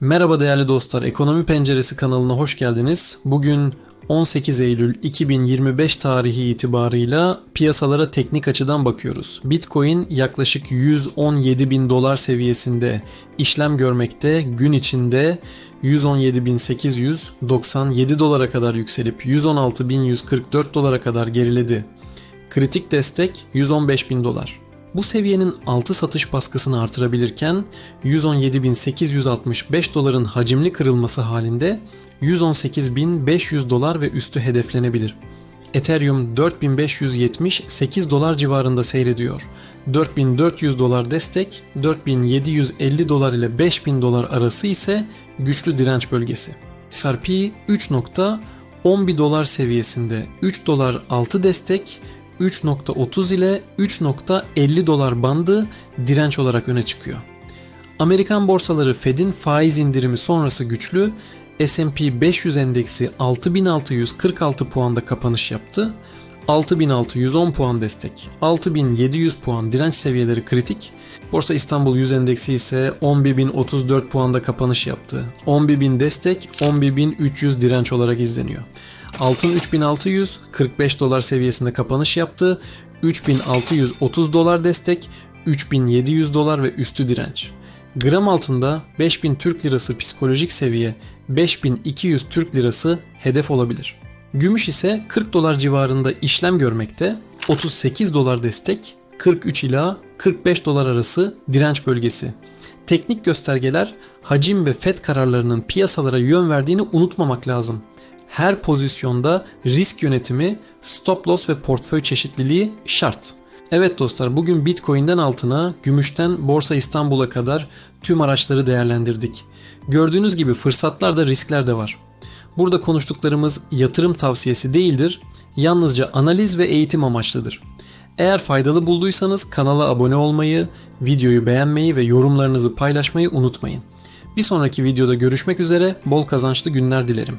Merhaba değerli dostlar, Ekonomi Penceresi kanalına hoş geldiniz. Bugün 18 Eylül 2025 tarihi itibarıyla piyasalara teknik açıdan bakıyoruz. Bitcoin yaklaşık 117 bin dolar seviyesinde işlem görmekte. Gün içinde 117.897 dolara kadar yükselip 116.144 dolara kadar geriledi. Kritik destek 115 bin dolar. Bu seviyenin altı satış baskısını artırabilirken 117.865 doların hacimli kırılması halinde 118.500 dolar ve üstü hedeflenebilir. Ethereum 4578 dolar civarında seyrediyor. 4400 dolar destek, 4750 dolar ile 5000 dolar arası ise güçlü direnç bölgesi. XRP 3.11 dolar seviyesinde 3 dolar altı destek, 3.30 ile 3.50 dolar bandı direnç olarak öne çıkıyor. Amerikan borsaları Fed'in faiz indirimi sonrası güçlü, S&P 500 endeksi 6646 puanda kapanış yaptı. 6610 puan destek, 6700 puan direnç seviyeleri kritik. Borsa İstanbul 100 endeksi ise 11034 puanda kapanış yaptı. 11000 destek, 11300 direnç olarak izleniyor. Altın 3600 45 dolar seviyesinde kapanış yaptı. 3630 dolar destek, 3700 dolar ve üstü direnç. Gram altında 5000 Türk lirası psikolojik seviye, 5200 Türk lirası hedef olabilir. Gümüş ise 40 dolar civarında işlem görmekte, 38 dolar destek, 43 ila 45 dolar arası direnç bölgesi. Teknik göstergeler hacim ve FED kararlarının piyasalara yön verdiğini unutmamak lazım. Her pozisyonda risk yönetimi, stop loss ve portföy çeşitliliği şart. Evet dostlar bugün Bitcoin'den altına, gümüşten Borsa İstanbul'a kadar tüm araçları değerlendirdik. Gördüğünüz gibi fırsatlar da riskler de var. Burada konuştuklarımız yatırım tavsiyesi değildir, yalnızca analiz ve eğitim amaçlıdır. Eğer faydalı bulduysanız kanala abone olmayı, videoyu beğenmeyi ve yorumlarınızı paylaşmayı unutmayın. Bir sonraki videoda görüşmek üzere, bol kazançlı günler dilerim.